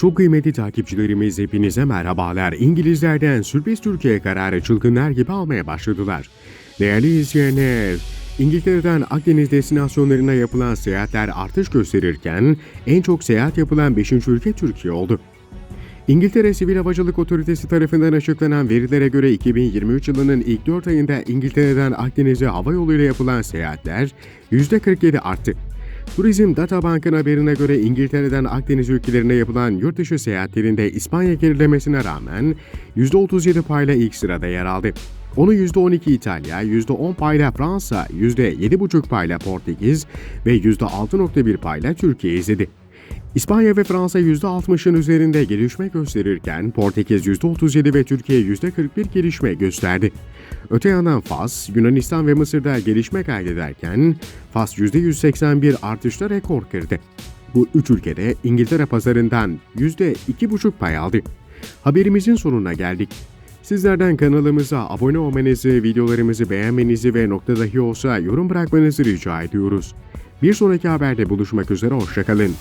Çok kıymetli takipçilerimiz hepinize merhabalar. İngilizlerden sürpriz Türkiye kararı çılgınlar gibi almaya başladılar. Değerli izleyenler, İngiltere'den Akdeniz destinasyonlarına yapılan seyahatler artış gösterirken en çok seyahat yapılan 5. ülke Türkiye oldu. İngiltere Sivil Havacılık Otoritesi tarafından açıklanan verilere göre 2023 yılının ilk 4 ayında İngiltere'den Akdeniz'e hava yoluyla yapılan seyahatler %47 arttı. Turizm Databank'ın haberine göre İngiltere'den Akdeniz ülkelerine yapılan yurt dışı seyahatlerinde İspanya gerilemesine rağmen %37 payla ilk sırada yer aldı. Onu %12 İtalya, %10 payla Fransa, %7,5 payla Portekiz ve %6,1 payla Türkiye izledi. İspanya ve Fransa %60'ın üzerinde gelişme gösterirken Portekiz %37 ve Türkiye %41 gelişme gösterdi. Öte yandan Fas, Yunanistan ve Mısır'da gelişme kaydederken Fas %181 artışla rekor kırdı. Bu üç ülkede İngiltere pazarından %2,5 pay aldı. Haberimizin sonuna geldik. Sizlerden kanalımıza abone olmanızı, videolarımızı beğenmenizi ve nokta dahi olsa yorum bırakmanızı rica ediyoruz. Bir sonraki haberde buluşmak üzere, hoşçakalın.